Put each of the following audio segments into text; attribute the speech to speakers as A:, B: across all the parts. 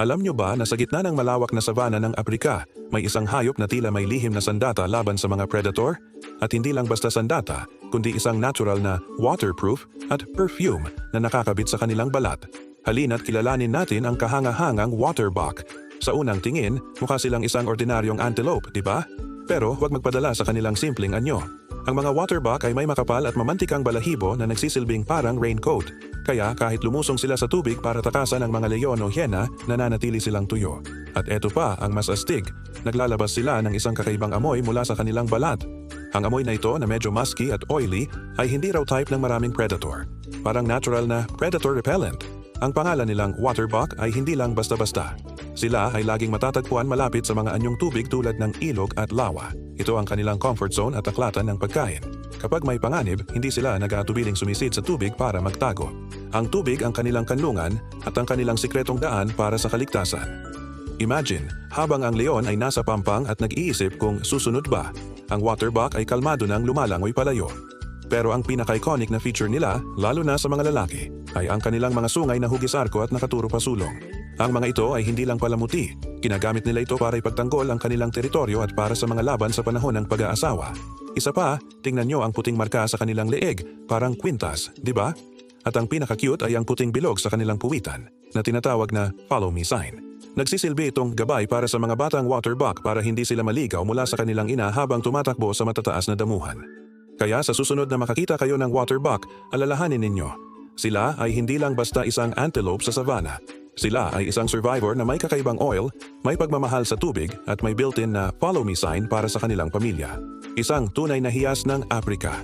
A: Alam nyo ba na sa gitna ng malawak na savanna ng Aprika, may isang hayop na tila may lihim na sandata laban sa mga predator? At hindi lang basta sandata, kundi isang natural na waterproof at perfume na nakakabit sa kanilang balat. Halina't kilalanin natin ang kahangahangang waterbuck. Sa unang tingin, mukha silang isang ordinaryong antelope, di ba? Pero huwag magpadala sa kanilang simpleng anyo. Ang mga waterbuck ay may makapal at mamantikang balahibo na nagsisilbing parang raincoat. Kaya kahit lumusong sila sa tubig para takasan ang mga leon o hyena, nananatili silang tuyo. At eto pa ang mas astig, naglalabas sila ng isang kakaibang amoy mula sa kanilang balat. Ang amoy na ito na medyo musky at oily ay hindi raw type ng maraming predator. Parang natural na predator repellent. Ang pangalan nilang waterbuck ay hindi lang basta-basta. Sila ay laging matatagpuan malapit sa mga anyong tubig tulad ng ilog at lawa. Ito ang kanilang comfort zone at aklatan ng pagkain. Kapag may panganib, hindi sila nag-aatubiling sumisid sa tubig para magtago. Ang tubig ang kanilang kanlungan at ang kanilang sikretong daan para sa kaligtasan. Imagine, habang ang leon ay nasa pampang at nag-iisip kung susunod ba, ang waterbuck ay kalmado nang lumalangoy palayo. Pero ang pinaka-iconic na feature nila, lalo na sa mga lalaki, ay ang kanilang mga sungay na hugis arko at nakaturo pa sulong. Ang mga ito ay hindi lang palamuti, ginagamit nila ito para ipagtanggol ang kanilang teritoryo at para sa mga laban sa panahon ng pag-aasawa. Isa pa, tingnan nyo ang puting marka sa kanilang leeg, parang kwintas, di ba? At ang pinaka-cute ay ang puting bilog sa kanilang puwitan, na tinatawag na follow me sign. Nagsisilbi itong gabay para sa mga batang waterbuck para hindi sila maligaw mula sa kanilang ina habang tumatakbo sa matataas na damuhan. Kaya sa susunod na makakita kayo ng waterbuck, alalahanin ninyo. Sila ay hindi lang basta isang antelope sa savannah. Sila ay isang survivor na may kakaibang oil, may pagmamahal sa tubig at may built-in na follow me sign para sa kanilang pamilya. Isang tunay na hiyas ng Afrika.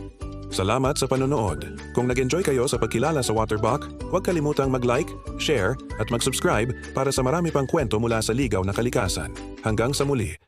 A: Salamat sa panonood. Kung nag-enjoy kayo sa pagkilala sa Waterbuck, huwag kalimutang mag-like, share at mag-subscribe para sa marami pang kwento mula sa Ligaw na Kalikasan. Hanggang sa muli,